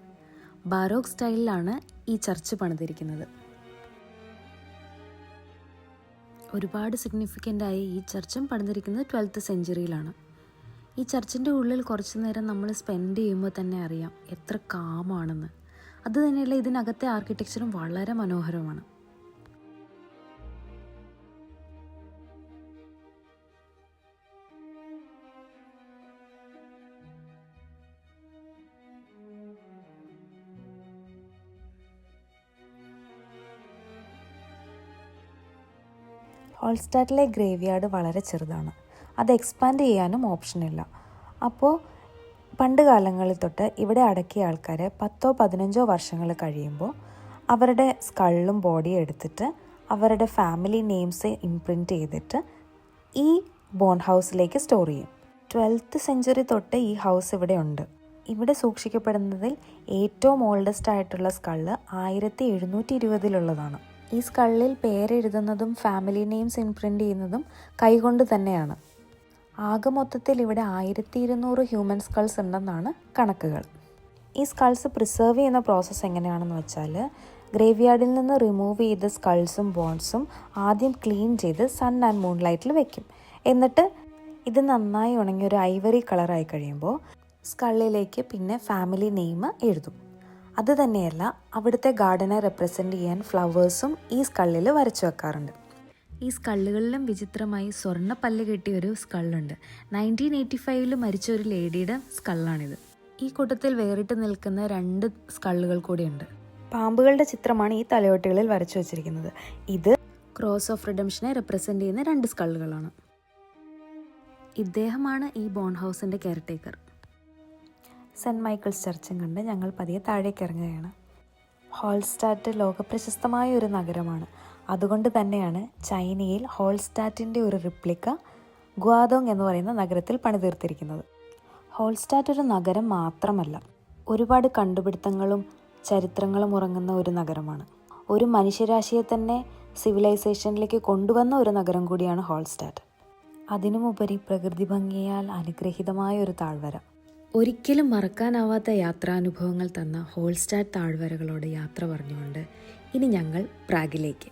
ബാരോക്ക് സ്റ്റൈലിലാണ് ഈ ചർച്ച് പണിതിരിക്കുന്നത്. ഒരുപാട് സിഗ്നിഫിക്കന്റ് ആയി ഈ ചർച്ചും പണിതിരിക്കുന്നത് ട്വൽത്ത് സെഞ്ചുറിയിലാണ് ഈ ചർച്ചിന്റെ ഉള്ളിൽ കുറച്ച് നേരം നമ്മൾ സ്പെൻഡ് ചെയ്യുമ്പോൾ തന്നെ അറിയാം എത്ര കാമാണെന്ന് അത് തന്നെയല്ല ഇതിനകത്തെ ആർക്കിടെക്ചറും വളരെ മനോഹരമാണ് ഹോൾസ്റ്റാറ്റിലെ ഗ്രേവ് യാർഡ് വളരെ ചെറുതാണ്. അത് എക്സ്പാൻഡ് ചെയ്യാനും ഓപ്ഷനില്ല അപ്പോൾ പണ്ട് കാലങ്ങളിൽ തൊട്ട് ഇവിടെ അടക്കിയ ആൾക്കാർ പത്തോ പതിനഞ്ചോ വർഷങ്ങൾ കഴിയുമ്പോൾ അവരുടെ സ്കള്ളും ബോഡിയും എടുത്തിട്ട് അവരുടെ ഫാമിലി നെയിംസ് ഇംപ്രിന്റ് ചെയ്തിട്ട് ഈ ബോൺ ഹൗസിലേക്ക് സ്റ്റോർ ചെയ്യും. ട്വൽത്ത് സെഞ്ചുറി തൊട്ട് ഈ ഹൗസ് ഇവിടെ ഉണ്ട്. ഇവിടെ സൂക്ഷിക്കപ്പെടുന്നതിൽ ഏറ്റവും ഓൾഡസ്റ്റ് ആയിട്ടുള്ള സ്കള്ള് ആയിരത്തി എഴുന്നൂറ്റി ഇരുപതിലുള്ളതാണ്. ഈ സ്കള്ളിൽ പേരെഴുതുന്നതും ഫാമിലി നെയിംസ് ഇൻപ്രിന്റ് ചെയ്യുന്നതും കൈകൊണ്ട് തന്നെയാണ്. ആകെ മൊത്തത്തിൽ ഇവിടെ ആയിരത്തി ഇരുന്നൂറ് ഹ്യൂമൻ സ്കൾസ് ഉണ്ടെന്നാണ് കണക്കുകൾ. ഈ സ്കൾസ് പ്രിസർവ് ചെയ്യുന്ന പ്രോസസ്സ് എങ്ങനെയാണെന്ന് വെച്ചാൽ ഗ്രേവ് യാർഡിൽ നിന്ന് റിമൂവ് ചെയ്ത സ്കൾസും ബോൺസും ആദ്യം ക്ലീൻ ചെയ്ത് സൺ ആൻഡ് മൂൺ ലൈറ്റിൽ വെക്കും. എന്നിട്ട് ഇത് നന്നായി ഉണങ്ങിയ ഒരു ഐവറി കളറായി കഴിയുമ്പോൾ സ്കള്ളിലേക്ക് പിന്നെ ഫാമിലി നെയിം എഴുതും. അത് തന്നെയല്ല അവിടുത്തെ ഗാർഡനെ റെപ്രസെന്റ് ചെയ്യാൻ ഫ്ലവേഴ്സും ഈ സ്കള്ളിൽ വരച്ചു വെക്കാറുണ്ട്. ഈ സ്കള്ളുകളിലും വിചിത്രമായി സ്വർണ പല്ല് കെട്ടിയ ഒരു സ്കള്ളുണ്ട്. നയന്റീൻ എയ്റ്റി ഫൈവിൽ മരിച്ച ഒരു ലേഡിയുടെ സ്കള്ളാണിത്. ഈ കൂട്ടത്തിൽ വേറിട്ട് നിൽക്കുന്ന രണ്ട് സ്കള്ളുകൾ കൂടിയുണ്ട്. പാമ്പുകളുടെ ചിത്രമാണ് ഈ തലയോട്ടികളിൽ വരച്ചു വച്ചിരിക്കുന്നത്. ഇത് ക്രോസ് ഓഫ് റിഡംഷനെ റെപ്രസെന്റ് ചെയ്യുന്ന രണ്ട് സ്കള്ളുകളാണ്. ഇദ്ദേഹമാണ് ഈ ബോൺ ഹൗസിന്റെ കെയർടേക്കർ സെന്റ് മൈക്കിൾസ് ചർച്ചും കണ്ട് ഞങ്ങൾ പതിയെ താഴേക്ക് ഇറങ്ങുകയാണ് ഹോൾസ്റ്റാറ്റ് ലോകപ്രശസ്തമായ ഒരു നഗരമാണ്. അതുകൊണ്ട് തന്നെയാണ് ചൈനയിൽ ഹോൾസ്റ്റാറ്റിന്റെ ഒരു റിപ്ലിക്ക ഗ്വാദോങ് എന്ന് പറയുന്ന നഗരത്തിൽ പണിതീർത്തിരിക്കുന്നത്. ഹോൾസ്റ്റാറ്റ് ഒരു നഗരം മാത്രമല്ല ഒരുപാട് കണ്ടുപിടുത്തങ്ങളും ചരിത്രങ്ങളും ഉറങ്ങുന്ന ഒരു നഗരമാണ്. ഒരു മനുഷ്യരാശിയെ തന്നെ സിവിലൈസേഷനിലേക്ക് കൊണ്ടുവന്ന ഒരു നഗരം കൂടിയാണ് ഹോൾസ്റ്റാറ്റ്. അതിനുമുപരി പ്രകൃതി ഭംഗിയാൽ അനുഗ്രഹീതമായ ഒരു താഴ്വര. ഒരിക്കലും മറക്കാനാവാത്ത യാത്രാനുഭവങ്ങൾ തന്ന ഹോൾസ്റ്റാറ്റ് താഴ്വരകളോട് യാത്ര പറഞ്ഞുകൊണ്ട് ഇനി ഞങ്ങൾ പ്രാഗിലേക്ക്.